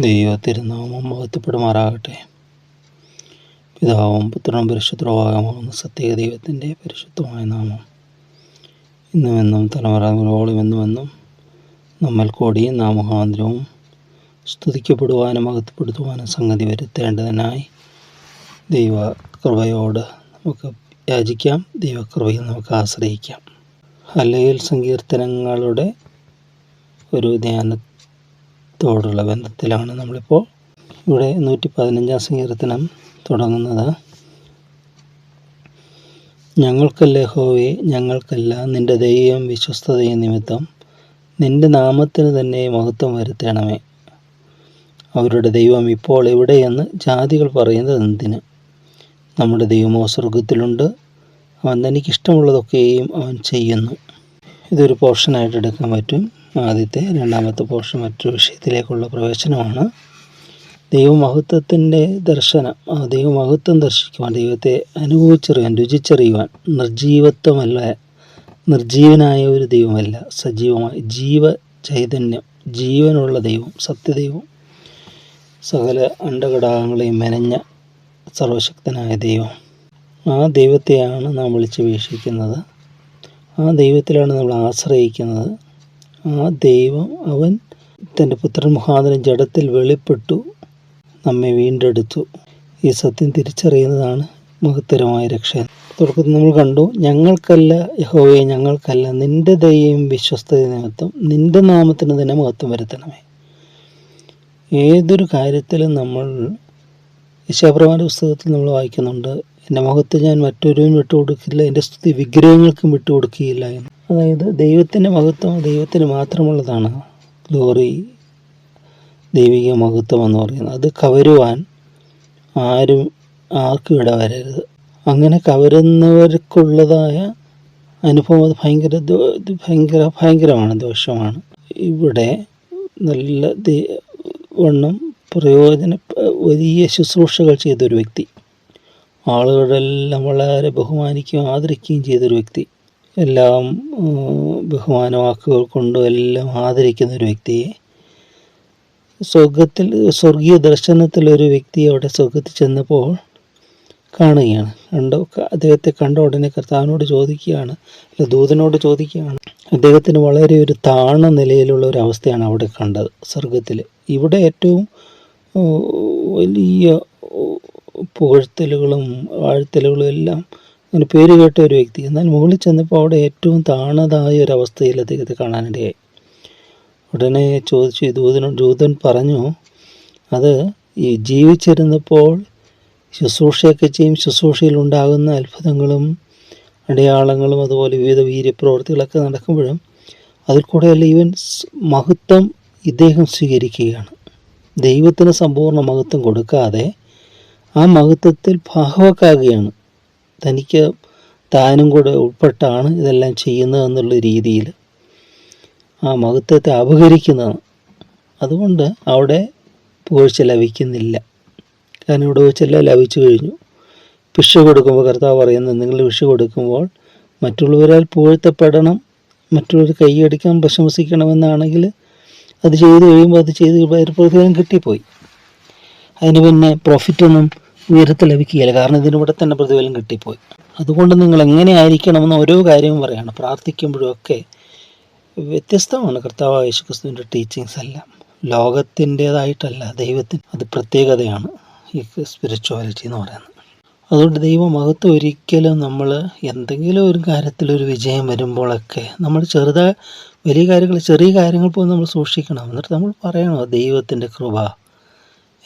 ദൈവ തിരുനാമം മഹത്വപ്പെടുമാറാകട്ടെ. പിതാവും പുത്രനും പരിശുദ്ധമാകുന്ന സത്യ ദൈവത്തിന്റെ പരിശുദ്ധമായ നാമം. ഇന്നുമെന്നും തലമുറകളോളം എന്നുമെന്നും നമ്മൾ കൂടിയും നാമഹാന്തരവും സ്തുതിക്കപ്പെടുവാനും മഹത്വപ്പെടുത്തുവാനും സംഗതി വരുത്തേണ്ടതിനായി ദൈവ കൃപയോട് നമുക്ക് യാചിക്കാം. ദൈവകൃപയിൽ നമുക്ക് ആശ്രയിക്കാം. അല്ലെങ്കിൽ സങ്കീർത്തനങ്ങളുടെ ഒരു ധ്യാനത്തോടുള്ള ബന്ധത്തിലാണ് നമ്മളിപ്പോൾ ഇവിടെ നൂറ്റി പതിനഞ്ചാം സങ്കീർത്തനം തുടങ്ങുന്നത്. ഞങ്ങൾക്കല്ലേ ഹോവേ ഞങ്ങൾക്കല്ല നിന്റെ ദൈവം വിശ്വസ്തതയും നിമിത്തം നിന്റെ നാമത്തിന് തന്നെ മഹത്വം വരുത്തണമേ. അവരുടെ ദൈവം ഇപ്പോൾ എവിടെയെന്ന് ജാതികൾ പറയുന്നത് എന്തിന്? നമ്മുടെ ദൈവമോ സ്വർഗത്തിലുണ്ട് അവൻ തനിക്കിഷ്ടമുള്ളതൊക്കെയും അവൻ ചെയ്യുന്നു. ഇതൊരു പോർഷനായിട്ട് എടുക്കാൻ പറ്റും. ആദ്യത്തെ രണ്ടാമത്തെ പോർഷൻ മറ്റൊരു വിഷയത്തിലേക്കുള്ള പ്രവേശനമാണ്. ദൈവമഹത്വത്തിന്റെ ദർശനം. ദൈവമഹത്വം ദർശിക്കുവാൻ ദൈവത്തെ അനുഭവിച്ചറിയാൻ രുചിച്ചറിയുവാൻ നിർജീവത്വമല്ല നിർജീവനായ ഒരു ദൈവമല്ല. സജീവമായ ജീവ ചൈതന്യം ജീവനുള്ള ദൈവം സത്യദൈവം. സകല അണ്ടഘടകങ്ങളെയും മെനഞ്ഞ സർവശക്തനായ ദൈവം. ആ ദൈവത്തെയാണ് നാം വിളിച്ച് വീക്ഷിക്കുന്നത്. ആ ദൈവത്തിലാണ് നമ്മൾ ആശ്രയിക്കുന്നത്. ആ ദൈവം അവൻ തന്റെ പുത്രൻ മുഖാന്തരം ജഡത്തിൽ വെളിപ്പെട്ടു നമ്മെ വീണ്ടെടുത്തു. ഈ സത്യം തിരിച്ചറിയുന്നതാണ് മഹത്തരമായ രക്ഷ. തുടക്കത്തിൽ നമ്മൾ കണ്ടു ഞങ്ങൾക്കല്ല യഹോവയെ ഞങ്ങൾക്കല്ല നിന്റെ ദയയും വിശ്വസ്തത നിമിത്തം നിന്റെ നാമത്തിന് തന്നെ മഹത്വം വരുത്തണമേ. ഏതൊരു കാര്യത്തിലും നമ്മൾ യശാപ്രമാന പുസ്തകത്തിൽ നമ്മൾ വായിക്കുന്നുണ്ട് എന്റെ മുഖത്ത് ഞാൻ മറ്റൊരുവൻ വിട്ടുകൊടുക്കില്ല എന്റെ സ്തുതി വിഗ്രഹങ്ങൾക്കും വിട്ടുകൊടുക്കുകയില്ല എന്ന്. അതായത് ദൈവത്തിന്റെ മഹത്വം ദൈവത്തിന് മാത്രമുള്ളതാണ് ഗ്ലോറി ദൈവിക മഹത്വം എന്ന് പറയുന്നത്. അത് കവരുവാൻ ആരും ആർക്കും ഇട വരരുത് അങ്ങനെ കവരുന്നവർക്കുള്ളതായ അനുഭവം അത് ഭയങ്കര ഭയങ്കര ഭയങ്കരമാണ് ദോഷമാണ്. ഇവിടെ നല്ല വണ്ണം പ്രയോജന വലിയ ശുശ്രൂഷകൾ ചെയ്തൊരു വ്യക്തി. ആളുകളെല്ലാം വളരെ ബഹുമാനിക്കുകയും ആദരിക്കുകയും ചെയ്തൊരു വ്യക്തി. എല്ലാം ബഹുമാനവാക്കുകൾ ബഹുമാന വാക്കുകൾ കൊണ്ടും എല്ലാം ആദരിക്കുന്ന ഒരു വ്യക്തിയെ. സ്വർഗത്തിൽ സ്വർഗീയ ദർശനത്തിൽ ഒരു വ്യക്തി അവിടെ സ്വർഗത്തിൽ ചെന്നപ്പോൾ കാണുകയാണ്. കണ്ടോ അദ്ദേഹത്തെ കണ്ട ഉടനെ കർത്താവിനോട് ചോദിക്കുകയാണ് അല്ല ദൂതനോട് ചോദിക്കുകയാണ്. അദ്ദേഹത്തിന് വളരെ ഒരു താണ നിലയിലുള്ള ഒരു അവസ്ഥയാണ് അവിടെ കണ്ടത് സ്വർഗത്തിൽ ഇവിടെ ഏറ്റവും വലിയ പുകഴ്ത്തലുകളും വാഴ്ത്തലുകളും എല്ലാം അങ്ങനെ പേര് കേട്ട ഒരു വ്യക്തി. എന്നാൽ മുകളിൽ ചെന്നപ്പോൾ അവിടെ ഏറ്റവും താണതായ ഒരു അവസ്ഥയിൽ അദ്ദേഹത്തെ കാണാനിടയായി. ഉടനെ ചോദിച്ചു ഈ ദൂതൻ പറഞ്ഞു അത് ഈ ജീവിച്ചിരുന്നപ്പോൾ ശുശ്രൂഷയൊക്കെ ചെയ്യും. ശുശ്രൂഷയിൽ ഉണ്ടാകുന്ന അത്ഭുതങ്ങളും അടയാളങ്ങളും അതുപോലെ വിവിധ വീര്യപ്രവൃത്തികളൊക്കെ നടക്കുമ്പോഴും അതിൽ കൂടെയല്ല ഇവൻ മഹത്വം ഇദ്ദേഹം സ്വീകരിക്കുകയാണ്. ദൈവത്തിന് സമ്പൂർണ മഹത്വം കൊടുക്കാതെ ആ മഹത്വത്തിൽ ഭാഗവക്കാകുകയാണ് തനിക്ക് താനും കൂടെ ഉൾപ്പെട്ടാണ് ഇതെല്ലാം ചെയ്യുന്നത് എന്നുള്ള രീതിയിൽ ആ മഹത്വത്തെ അപഹരിക്കുന്നതാണ്. അതുകൊണ്ട് അവിടെ പുകഴ്ച ലഭിക്കുന്നില്ല. കാരണം ഇവിടെ വെച്ചെല്ലാം ലഭിച്ചു കഴിഞ്ഞു. ഭിക്ഷ കൊടുക്കുമ്പോൾ കർത്താവ് പറയുന്നത് നിങ്ങൾ ഭിക്ഷ കൊടുക്കുമ്പോൾ മറ്റുള്ളവരാൽ പുകഴ്ത്തപ്പെടണം മറ്റുള്ളവർ കൈയടിക്കാൻ പ്രശംസിക്കണമെന്നാണെങ്കിൽ അത് ചെയ്ത് കഴിയുമ്പോൾ അത് ചെയ്ത് ഒരു പ്രതിഫലം കിട്ടിപ്പോയി. അതിന് പിന്നെ പ്രോഫിറ്റൊന്നും ഉയരത്ത് ലഭിക്കുകയില്ല. കാരണം ഇതിനൂടെ തന്നെ പ്രതിഫലം കിട്ടിപ്പോയി. അതുകൊണ്ട് നിങ്ങൾ എങ്ങനെ ആയിരിക്കണമെന്ന് ഓരോ കാര്യവും പറയാണ്. പ്രാർത്ഥിക്കുമ്പോഴൊക്കെ വ്യത്യസ്തമാണ് കർത്താവ് യേശുക്രിസ്തുവിന്റെ ടീച്ചിങ്സ് എല്ലാം. ലോകത്തിന്റേതായിട്ടല്ല ദൈവത്തിന് അത് പ്രത്യേകതയാണ് ഈ സ്പിരിച്വാലിറ്റി എന്ന് പറയുന്നത്. അതുകൊണ്ട് ദൈവമഹത്വം ഒരിക്കലും നമ്മൾ എന്തെങ്കിലും ഒരു കാര്യത്തിലൊരു വിജയം വരുമ്പോഴൊക്കെ നമ്മൾ ചെറുതായ വലിയ കാര്യങ്ങൾ ചെറിയ കാര്യങ്ങൾ പോലും നമ്മൾ സൂക്ഷിക്കണം. എന്നിട്ട് നമ്മൾ പറയണോ ദൈവത്തിന്റെ കൃപ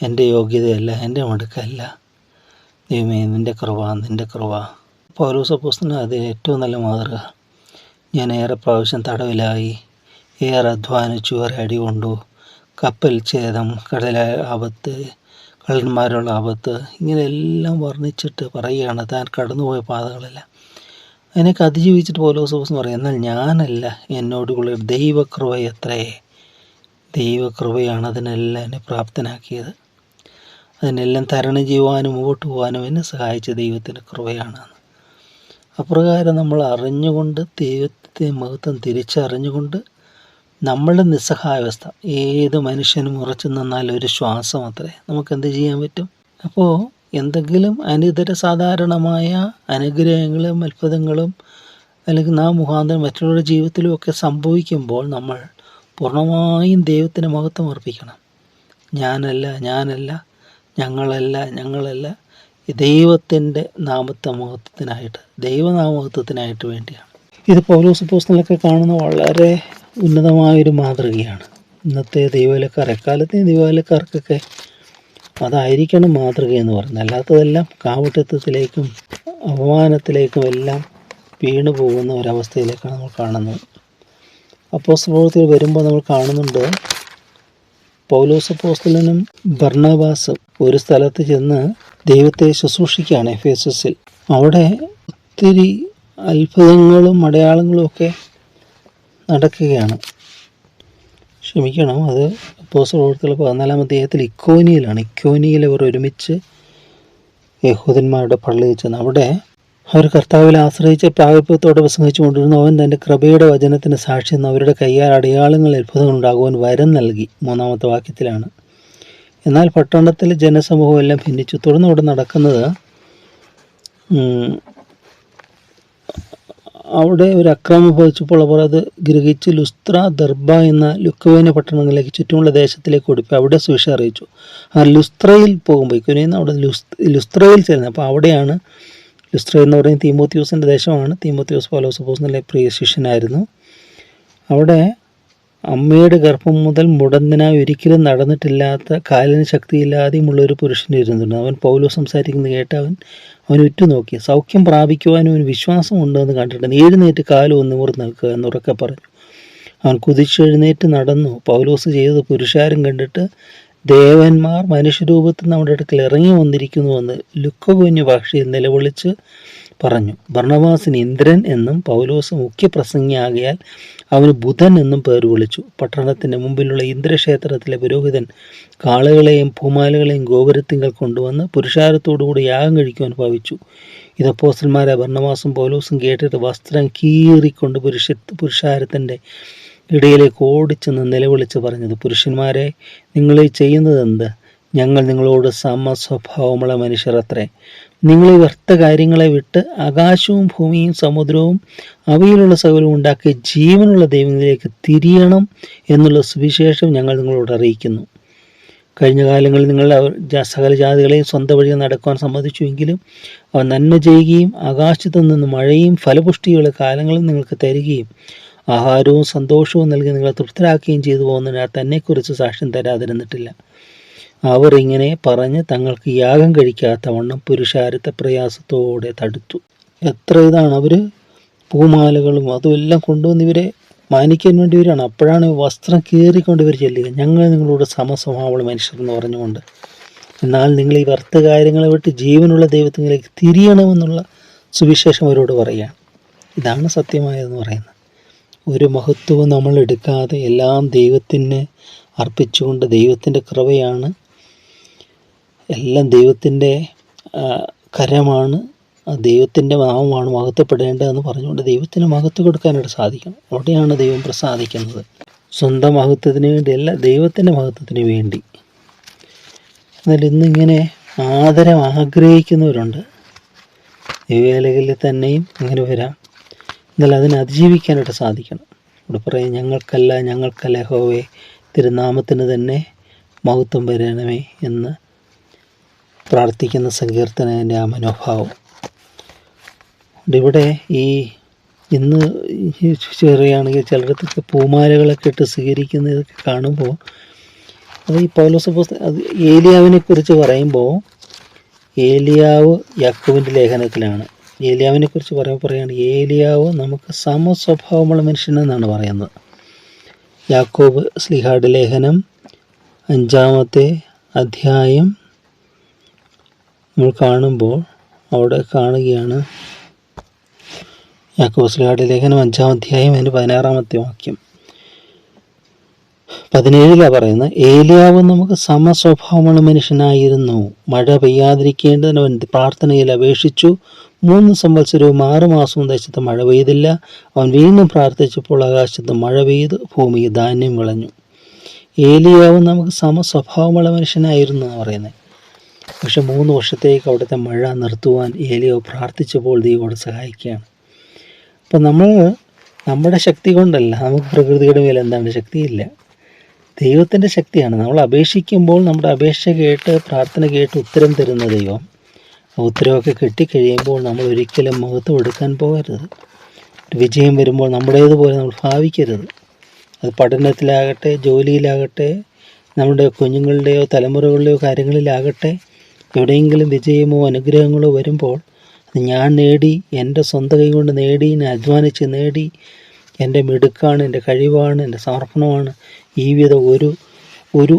എന്റെ യോഗ്യതയല്ല എന്റെ മിടുക്കല്ല. ദൈവമേ നിന്റെ കൃപ നിന്റെ കൃപ. പൗലോസ് അപ്പോസ്തലന് അത് ഏറ്റവും നല്ല മാതൃക. ഞാൻ ഏറെ പ്രാവശ്യം തടവിലായി ഏറെ അധ്വാനിച്ചു ഏറെ അടികൊണ്ടു. കപ്പൽ ഛേദം കടല ആപത്ത് കള്ളന്മാരുള്ള ആപത്ത് ഇങ്ങനെയെല്ലാം വർണിച്ചിട്ട് പറയുകയാണ്. താൻ കടന്നുപോയ പാതകളെല്ലാം. അതിനൊക്കെ അതിജീവിച്ചിട്ട് പൗലോസ് ദിവസം പറയും എന്നാൽ ഞാനല്ല എന്നോടുള്ള ദൈവകൃപ എത്രയേ ദൈവകൃപയാണ് അതിനെല്ലാം എന്നെ പ്രാപ്തനാക്കിയത്. അതിനെല്ലാം തരണം ചെയ്യുവാനും മുമ്പോട്ട് പോകാനും എന്നെ സഹായിച്ച ദൈവത്തിന്റെ കൃപയാണ്. അപ്രകാരം നമ്മൾ അറിഞ്ഞുകൊണ്ട് ദൈവത്തെ മഹത്വം തിരിച്ചറിഞ്ഞുകൊണ്ട് നമ്മളുടെ നിസ്സഹായാവസ്ഥ. ഏത് മനുഷ്യനും ഉറച്ചു നിന്നാൽ ഒരു ശ്വാസം അത്രേ. നമുക്ക് എന്ത് ചെയ്യാൻ പറ്റും? അപ്പോൾ എന്തെങ്കിലും അനിതര സാധാരണമായ അനുഗ്രഹങ്ങളും അത്ഭുതങ്ങളും അല്ലെങ്കിൽ നാം മുഖാന്തരം മറ്റുള്ളവരുടെ ജീവിതത്തിലും ഒക്കെ സംഭവിക്കുമ്പോൾ നമ്മൾ പൂർണമായും ദൈവത്തിന് മഹത്വം അർപ്പിക്കണം. ഞാനല്ല ഞാനല്ല ഞങ്ങളല്ല ഞങ്ങളല്ല. ദൈവത്തിന്റെ നാമത്വ മഹത്വത്തിനായിട്ട് ദൈവനാമഹത്വത്തിനായിട്ട് വേണ്ടിയാണ്. ഇത് പൗലോസ് പോസ്റ്റിലൊക്കെ കാണുന്ന വളരെ ഉന്നതമായൊരു മാതൃകയാണ്. ഇന്നത്തെ ദൈവവിലക്കാർ എക്കാലത്തെ ദൈവവിലക്കാർക്കൊക്കെ അതായിരിക്കണം മാതൃക എന്ന് പറയുന്നത്. അല്ലാത്തതെല്ലാം കാവട്ടത്വത്തിലേക്കും അപമാനത്തിലേക്കും എല്ലാം വീണു പോകുന്ന ഒരവസ്ഥയിലേക്കാണ് നമ്മൾ കാണുന്നത്. അപ്പോസ് വരുമ്പോൾ നമ്മൾ കാണുന്നുണ്ട് പൗലോസ് അപ്പോസ്തലനും ഭർണബാസും ഒരു സ്ഥലത്ത് ചെന്ന് ദൈവത്തെ ശുശ്രൂഷിക്കുകയാണ് എഫ് എസ് എസിൽ അവിടെ ഒത്തിരി അത്ഭുതങ്ങളും അടയാളങ്ങളും ഒക്കെ നടക്കുകയാണ്. ക്ഷമിക്കണം അത് അപ്പോസ് പ്രവർത്തികൾ പതിനാലാം അധ്യായത്തിൽ ഇക്കോനിയിലാണ് ഇക്കോനിയിൽ അവർ ഒരുമിച്ച് യഹൂദന്മാരുടെ പള്ളിയിൽ ചെന്ന് അവിടെ അവർ കർത്താവിൽ ആശ്രയിച്ച് പ്രാഗൽഭ്യത്തോടെ പ്രസംഗിച്ചു കൊണ്ടിരുന്നു അവൻ തന്റെ കൃപയുടെ വചനത്തിന് സാക്ഷി നിന്ന് അവരുടെ കയ്യാൽ അടയാളങ്ങൾ അത്ഭുതങ്ങൾ ഉണ്ടാകുവാൻ വരം നൽകി. മൂന്നാമത്തെ വാക്യത്തിലാണ്. എന്നാൽ പട്ടണത്തിലെ ജനസമൂഹം എല്ലാം ഭിന്നിച്ചു. തുടർന്ന് അവിടെ നടക്കുന്നത് അവിടെ ഒരു അക്രമം ഭവിച്ചപ്പോൾ അവർ അത് ഗ്രഹിച്ച് ലുസ്ത്ര ദർബ എന്ന ലുക്കവേന പട്ടണങ്ങളിലേക്ക് ചുറ്റുമുള്ള ദേശത്തിലേക്ക് ഓടിപ്പോയി. അവിടെ സുവിശ അറിയിച്ചു. ആ ലുസ്ത്രയിൽ പോകുമ്പോൾ ഇക്കുനയിൽ അവിടെ ലുസ് ലുസ്ത്രയിൽ ചെല്ലുന്നത് അപ്പോൾ അവിടെയാണ് ലുസ്ത്ര എന്ന് പറയുന്നത് തീമോത്യൂസിന്റെ ദേശമാണ്. തീമോത്യോസ് പൗലോസപ്പോസിന്റെ പ്രിയ ശിഷ്യനായിരുന്നു. അവിടെ അമ്മയുടെ ഗർഭം മുതൽ മുടന്തനായി ഒരിക്കലും നടന്നിട്ടില്ലാത്ത കാലിന് ശക്തിയില്ലാതെയുമുള്ള ഒരു പുരുഷൻ ഇരുന്നുണ്ട്. അവൻ പൗലോ സംസാരിക്കുന്നത് കേട്ട് അവൻ അവൻ ഉറ്റുനോക്കി. സൗഖ്യം പ്രാപിക്കുവാനും അവന് വിശ്വാസം ഉണ്ടെന്ന് കണ്ടിട്ടുണ്ട്. എഴുന്നേറ്റ് കാലം ഒന്ന് നിവർന്ന് നിൽക്കുക എന്നുറക്കെ പറഞ്ഞു. അവൻ കുതിച്ചെഴുന്നേറ്റ് നടന്നു. പൗലോസ് ചെയ്തത് പുരുഷാരം കണ്ടിട്ട് ദേവന്മാർ മനുഷ്യരൂപത്തിൽ നമ്മുടെ അടുക്കൽ ഇറങ്ങി വന്നിരിക്കുന്നുവെന്ന് ലുക്കകുഞ്ഞു ഭാഷയിൽ നിലവിളിച്ച് പറഞ്ഞു. ഭർണവാസിന് ഇന്ദ്രൻ എന്നും പൗലോസ് മുഖ്യപ്രസംഗിയാകയാൽ അവന് ബുധൻ എന്നും പേര് വിളിച്ചു. പട്ടണത്തിന്റെ മുമ്പിലുള്ള ഇന്ദ്രക്ഷേത്രത്തിലെ പുരോഹിതൻ കാളുകളെയും പൂമാലകളെയും ഗോപുരത്തിങ്കൽ കൊണ്ടുവന്ന് പുരുഷാരത്തോടുകൂടി യാഗം കഴിക്കുവാൻ ഭാവിച്ചു. ഇത് അപ്പോസ്റ്റന്മാരെ ഭർണവാസും പൗലോസും കേട്ടിട്ട് വസ്ത്രം കീറിക്കൊണ്ട് പുരുഷ പുരുഷാരത്തിന്റെ ഇടയിലേക്ക് ഓടിച്ചെന്ന് നിലവിളിച്ച് പറഞ്ഞത് പുരുഷന്മാരെ നിങ്ങൾ ഈ ചെയ്യുന്നത് എന്ത്? ഞങ്ങൾ നിങ്ങളോട് സമസ്വഭാവമുള്ള മനുഷ്യർ അത്രേ നിങ്ങൾ ഈ വ്യർത്ഥ കാര്യങ്ങളെ വിട്ട് ആകാശവും ഭൂമിയും സമുദ്രവും അവയിലുള്ള സകലവും ഉണ്ടാക്കിയ ജീവനുള്ള ദൈവങ്ങളിലേക്ക് തിരിയണം എന്നുള്ള സുവിശേഷം ഞങ്ങൾ നിങ്ങളോട് അറിയിക്കുന്നു. കഴിഞ്ഞ കാലങ്ങളിൽ നിങ്ങൾ അവർ സകല ജാതികളെയും സ്വന്തം വഴി നടക്കുവാൻ സമ്മതിച്ചുവെങ്കിലും അവ നന്മ ചെയ്യുകയും ആകാശത്തു നിന്ന് മഴയും ഫലപുഷ്ടിയുള്ള കാലങ്ങളും നിങ്ങൾക്ക് തരികയും ആഹാരവും സന്തോഷവും നൽകി നിങ്ങളെ തൃപ്തരാക്കുകയും ചെയ്തു പോകുന്നതിനാൽ തന്നെക്കുറിച്ച് സാക്ഷ്യം തരാതിരുന്നിട്ടില്ല. അവർ ഇങ്ങനെ പറഞ്ഞ് തങ്ങൾക്ക് യാഗം കഴിക്കാത്തവണ്ണം വണ്ണം പുരുഷാരത്തെ പ്രയാസത്തോടെ തടുത്തു. എത്ര ഇതാണ് അവർ പൂമാലകളും അതുമെല്ലാം കൊണ്ടുവന്ന് ഇവരെ മാനിക്കാൻ വേണ്ടി വരികയാണ്. അപ്പോഴാണ് വസ്ത്രം കീറിക്കൊണ്ട് ഇവർ ചെല്ലുക ഞങ്ങൾ നിങ്ങളോട് സമസ്വഭാവമുള്ള മനുഷ്യർ എന്ന് പറഞ്ഞുകൊണ്ട്. എന്നാൽ നിങ്ങൾ ഈ വ്യർത്ഥ കാര്യങ്ങളെ വിട്ട് ജീവനുള്ള ദൈവത്തിലേക്ക് തിരിയണമെന്നുള്ള സുവിശേഷം അവരോട് പറയുകയാണ്. ഇതാണ് സത്യമായതെന്ന് പറയുന്നത്. ഒരു മഹത്വവും നമ്മൾ എടുക്കാതെ എല്ലാം ദൈവത്തിന് അർപ്പിച്ചുകൊണ്ട് ദൈവത്തിന്റെ കൃപയാണ് എല്ലാം ദൈവത്തിന്റെ കരമാണ്. ദൈവത്തിന്റെ നാമമാണ് മഹത്വപ്പെടേണ്ടതെന്ന് പറഞ്ഞുകൊണ്ട് ദൈവത്തിന് മഹത്വം കൊടുക്കാനായിട്ട് സാധിക്കണം. അവിടെയാണ് ദൈവം പ്രസാദിക്കുന്നത്. സ്വന്തം മഹത്വത്തിന് വേണ്ടിയല്ല ദൈവത്തിന്റെ മഹത്വത്തിന് വേണ്ടി. എന്നാൽ ഇന്നിങ്ങനെ ആദരം ആഗ്രഹിക്കുന്നവരുണ്ട്. ദൈവവേലകളിൽ തന്നെയും ഇങ്ങനെ വരാം. എന്നാൽ അതിനെ അതിജീവിക്കാനായിട്ട് സാധിക്കണം. ഇവിടെ പറയും ഞങ്ങൾക്കല്ല ഞങ്ങൾക്കല്ല ഹോവേ തിരുനാമത്തിന് തന്നെ മഹത്വം വരണമേ എന്ന് പ്രാർത്ഥിക്കുന്ന സങ്കീർത്തനന്റെ ആ മനോഭാവം. ഇവിടെ ഈ ഇന്ന് ചെറിയാണെങ്കിൽ ചിലയിടത്തൊക്കെ പൂമാലകളൊക്കെ ഇട്ട് സ്വീകരിക്കുന്നതൊക്കെ കാണുമ്പോൾ അത് ഈ പൗലോസ് അത് ഏലിയാവിനെ കുറിച്ച് പറയുമ്പോൾ ഏലിയാവ് യാക്കോവിന്റെ ലേഖനത്തിലാണ്. ഏലിയാവിനെ കുറിച്ച് പറയുമ്പോൾ പറയുകയാണ് ഏലിയാവ് നമുക്ക് സമസ്വഭാവമുള്ള മനുഷ്യനെന്നാണ് പറയുന്നത്. യാക്കോബ് സ്ലിഹാഡ് ലേഖനം അഞ്ചാമത്തെ അധ്യായം നമ്മൾ കാണുമ്പോൾ അവിടെ കാണുകയാണ് യാക്കോബ് സ്ലിഹാഡ് ലേഖനം അഞ്ചാം അധ്യായം അതിന്റെ പതിനാറാമത്തെ വാക്യം. പതിനേഴിലാണ് പറയുന്നത് ഏലിയാവ് നമുക്ക് സമസ്വഭാവമുള്ള മനുഷ്യനായിരുന്നു. മഴ പെയ്യാതിരിക്കേണ്ടതിന് അവൻ പ്രാർത്ഥനയിൽ അപേക്ഷിച്ചു. മൂന്ന് സംവത്സരവും ആറ് മാസവും ദേശത്ത് മഴ പെയ്തില്ല. അവൻ വീണ്ടും പ്രാർത്ഥിച്ചപ്പോൾ ആകാശത്ത് മഴ പെയ്ത് ഭൂമി ധാന്യം വിളഞ്ഞു. ഏലിയാവ് നമുക്ക് സമസ്വഭാവമുള്ള മനുഷ്യനായിരുന്നു എന്ന് പറയുന്നത്. പക്ഷെ മൂന്ന് വർഷത്തേക്ക് അവിടുത്തെ മഴ നിർത്തുവാൻ ഏലിയോ പ്രാർത്ഥിച്ചപ്പോൾ ദൈവോട് സഹായിക്കുകയാണ്. അപ്പം നമ്മൾ നമ്മുടെ ശക്തി കൊണ്ടല്ല നമുക്ക് പ്രകൃതിയുടെ മേലെ എന്താണ് ശക്തിയില്ല. ദൈവത്തിന്റെ ശക്തിയാണ്. നമ്മൾ അപേക്ഷിക്കുമ്പോൾ നമ്മുടെ അപേക്ഷ കേട്ട് പ്രാർത്ഥന കേട്ട് ഉത്തരം തരുന്ന ദൈവം. ഉത്തരവൊക്കെ കിട്ടിക്കഴിയുമ്പോൾ നമ്മൾ ഒരിക്കലും മഹത്വം എടുക്കാൻ പോകരുത്. വിജയം വരുമ്പോൾ നമ്മുടേതുപോലെ നമ്മൾ ഭാവിക്കരുത്. അത് പഠനത്തിലാകട്ടെ ജോലിയിലാകട്ടെ നമ്മുടെ കുഞ്ഞുങ്ങളുടെയോ തലമുറകളുടെയോ കാര്യങ്ങളിലാകട്ടെ എവിടെയെങ്കിലും വിജയമോ അനുഗ്രഹങ്ങളോ വരുമ്പോൾ അത് ഞാൻ നേടി എന്റെ സ്വന്തം കൈ കൊണ്ട് നേടി ഞാൻ അധ്വാനിച്ച് നേടി എന്റെ മിടുക്കാണ് എന്റെ കഴിവാണ് എന്റെ സമർപ്പണമാണ് ഈ വിധം ഒരു ഒരു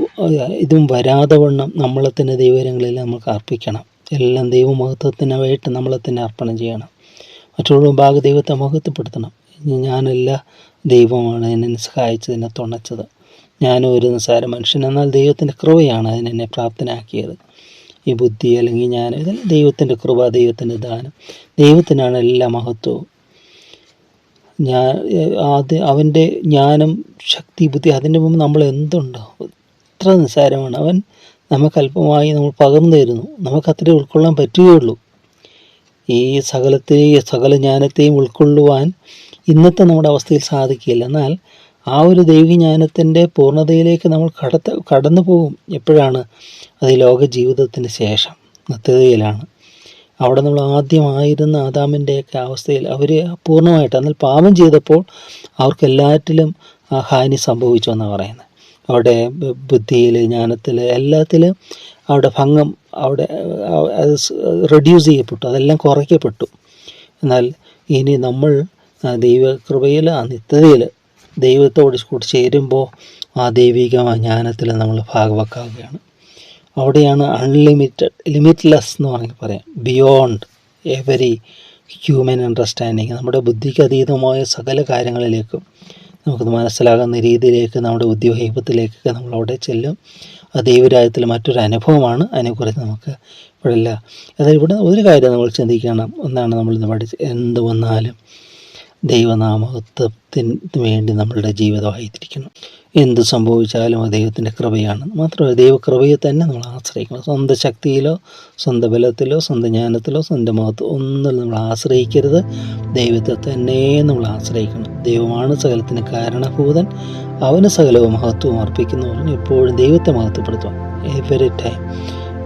ഇതും വരാതെ വണ്ണം നമ്മളെ തന്നെ ദൈവകരങ്ങളിൽ നമുക്ക് അർപ്പിക്കണം. എല്ലാം ദൈവമഹത്വത്തിനായിട്ട് നമ്മളെ തന്നെ അർപ്പണം ചെയ്യണം. മറ്റുള്ള ഭാഗ ദൈവത്തെ മഹത്വപ്പെടുത്തണം. ഞാനല്ല ദൈവമാണ് എന്നെ സഹായിച്ചത് എന്നെ തുണച്ചത്. ഞാനും ഒരു നിസ്സാര മനുഷ്യൻ എന്നാൽ ദൈവത്തിന്റെ കൃപയാണ് അതിനെന്നെ പ്രാപ്തനാക്കിയത്. ഈ ബുദ്ധി അല്ലെങ്കിൽ ഞാൻ ഇതെല്ലാം ദൈവത്തിന്റെ കൃപ ദൈവത്തിന്റെ ദാനം. ദൈവത്തിനാണ് എല്ലാ മഹത്വവും. ഞാൻ അത് അവന്റെ ജ്ഞാനം ശക്തി ബുദ്ധി അതിന്റെ മുമ്പ് നമ്മൾ എന്തുണ്ടോ എത്ര നിസ്സാരമാണ്. അവൻ നമുക്ക് അല്പമായി നമ്മൾ പകർന്നു തരുന്നു. നമുക്ക് അത്രയും ഉൾക്കൊള്ളാൻ പറ്റുകയുള്ളൂ. ഈ സകലത്തെയും സകല ജ്ഞാനത്തെയും ഉൾക്കൊള്ളുവാൻ ഇന്നത്തെ നമ്മുടെ അവസ്ഥയിൽ സാധിക്കില്ല എന്നാൽ ആ ഒരു ദൈവജ്ഞാനത്തിന്റെ പൂർണതയിലേക്ക് നമ്മൾ കടത്ത കടന്നു പോകും എപ്പോഴാണ്? അത് ലോക ജീവിതത്തിന് ശേഷം നിത്യതയിലാണ് അവിടെ നമ്മൾ ആദ്യമായിരുന്ന ആദാമിന്റെയൊക്കെ അവസ്ഥയിൽ അവർ പൂർണമായിട്ട് എന്നാൽ പാപം ചെയ്തപ്പോൾ അവർക്ക് എല്ലാറ്റിലും ഹാനി സംഭവിച്ചു എന്നാണ് പറയുന്നത്. അവിടെ ബുദ്ധിയിൽ ജ്ഞാനത്തിൽ എല്ലാത്തിലും അവിടെ ഭംഗം അവിടെ അത് റെഡ്യൂസ് ചെയ്യപ്പെട്ടു അതെല്ലാം കുറയ്ക്കപ്പെട്ടു. എന്നാൽ ഇനി നമ്മൾ ദൈവകൃപയിൽ ആ നിത്യതയിൽ ദൈവത്തോട് കൂടി ചേരുമ്പോൾ ആ ദൈവിക ജ്ഞാനത്തിൽ നമ്മൾ ഭാഗവക്കാവുകയാണ്. അവിടെയാണ് അൺലിമിറ്റഡ് ലിമിറ്റ്ലെസ് എന്ന് പറഞ്ഞ് പറയാം. ബിയോണ്ട് എവരി ഹ്യൂമൻ അണ്ടർസ്റ്റാൻഡിങ് നമ്മുടെ ബുദ്ധിക്ക് അതീതമായ സകല കാര്യങ്ങളിലേക്കും നമുക്കത് മനസ്സിലാകുന്ന രീതിയിലേക്ക് നമ്മുടെ ഉദ്യോഗത്തിലേക്കൊക്കെ നമ്മൾ അവിടെ ചെല്ലും. ആ ദൈവരാജ്യത്തിൽ മറ്റൊരു അനുഭവമാണ് അതിനെക്കുറിച്ച് നമുക്ക് ഇവിടെല്ല അതായത് ഇവിടെ ഒരു കാര്യം നമ്മൾ ചിന്തിക്കണം. ഒന്നാണ് നമ്മൾ ഇന്ന് എന്ത് വന്നാലും ദൈവനാമത്വത്തിന് വേണ്ടി നമ്മളുടെ ജീവിതമായിരിക്കണം എന്ത് സംഭവിച്ചാലും ആ ദൈവത്തിന്റെ കൃപയാണ്. മാത്രമല്ല ദൈവകൃപയെ തന്നെ നമ്മൾ ആശ്രയിക്കണം. സ്വന്തം ശക്തിയിലോ സ്വന്തം ബലത്തിലോ സ്വന്തം ജ്ഞാനത്തിലോ സ്വന്തം മഹത്വം ഒന്നും നമ്മൾ ആശ്രയിക്കരുത്. ദൈവത്തെ തന്നെ നമ്മൾ ആശ്രയിക്കണം. ദൈവമാണ് സകലത്തിന് കാരണഭൂതൻ. അവന് സകലവും മഹത്വവും അർപ്പിക്കുന്നവരും എപ്പോഴും ദൈവത്തെ മഹത്വപ്പെടുത്തുക. Every time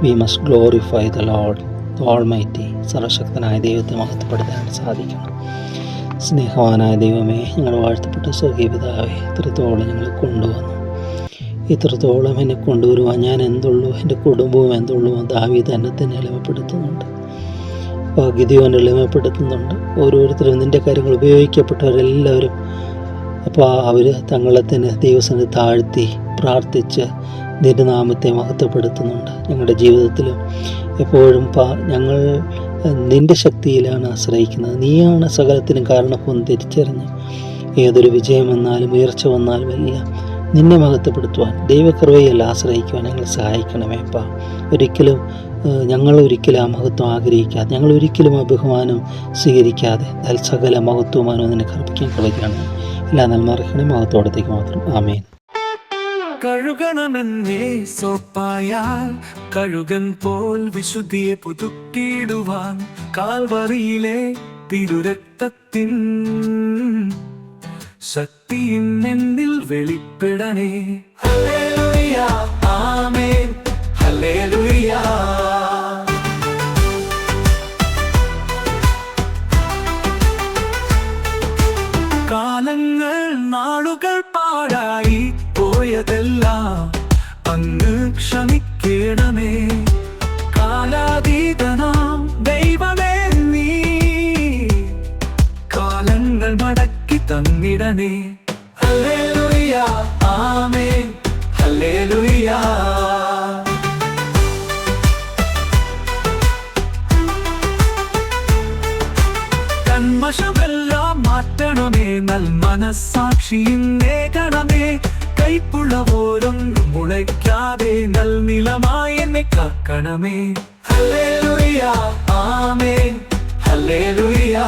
we must glorify the lord almighty സർവശക്തനായ ദൈവത്തെ മഹത്വപ്പെടുത്താൻ സാധിക്കണം. സ്നേഹവാനായ ദൈവമേ ഞങ്ങൾ വാഴ്ത്തപ്പെട്ട സ്വകീപിതാവെ ഇത്രത്തോളം ഞങ്ങൾ കൊണ്ടുവന്നു. ഇത്രത്തോളം എന്നെ കൊണ്ടുവരുവാൻ ഞാൻ എന്തുള്ളൂ? എന്റെ കുടുംബവും എന്തുള്ളൂ? ദാവി തന്നെ തന്നെ എളിമപ്പെടുത്തുന്നുണ്ട് ഗിദിയോൻ എളിമപ്പെടുത്തുന്നുണ്ട് ഓരോരുത്തരും നിന്റെ കാര്യങ്ങൾ ഉപയോഗിക്കപ്പെട്ടവരെല്ലാവരും അപ്പോൾ അവർ തങ്ങളെ തന്നെ ദൈവസനെ താഴ്ത്തി പ്രാർത്ഥിച്ച് നിന്റെ നാമത്തെ മഹത്വപ്പെടുത്തുന്നുണ്ട്. ഞങ്ങളുടെ ജീവിതത്തിലും എപ്പോഴും ഞങ്ങൾ നിന്റെ ശക്തിയിലാണ് ആശ്രയിക്കുന്നത്. നീയാണ് സകലത്തിനും കാരണഭൂന്ന് തിരിച്ചറിഞ്ഞ് ഏതൊരു വിജയം വന്നാലും ഉയർച്ച വന്നാലും എല്ലാം നിന്നെ മഹത്വപ്പെടുത്തുവാൻ ദൈവകൃപയല്ല ആശ്രയിക്കുവാൻ ഞങ്ങൾ സഹായിക്കണമേ അപ്പ. ഒരിക്കലും ഞങ്ങൾ ഒരിക്കലും ആ മഹത്വം ആഗ്രഹിക്കാതെ ഞങ്ങൾ ഒരിക്കലും ആ ബഹുമാനം സ്വീകരിക്കാതെ സകല മഹത്വമാനവും നിന്നെ കർപ്പിക്കാൻ കളിക്കുകയാണ് എല്ലാ നന്മാർക്കണേ മഹത്വത്തേക്ക് മാത്രം. ആമേൻ. കഴുകണമെന്നേ സോപ്പായാൽ കഴുകൻ പോൽ വിശുദ്ധിയെ പുതുക്കിയിടുവാൻ കാൽവറിയിലെ തിരുരക്തത്തിൻ ശക്തിയിൻ എന്നിൽ വെളിപ്പെടണേ. ഹല്ലേലൂയ ആമേൻ. ഹല്ലേലൂയ. കന്മഷമെല്ലാം മാറ്റണമേ നൽ മനസ്സാക്ഷിയും നേടണമേ. കൈപ്പുള്ള പോലും മുളയ്ക്കാതെ നൽനിലമായി എന്നെ കാക്കണമേ. ഹല്ലേലൂയ ആമേൻ. ഹല്ലേലൂയ.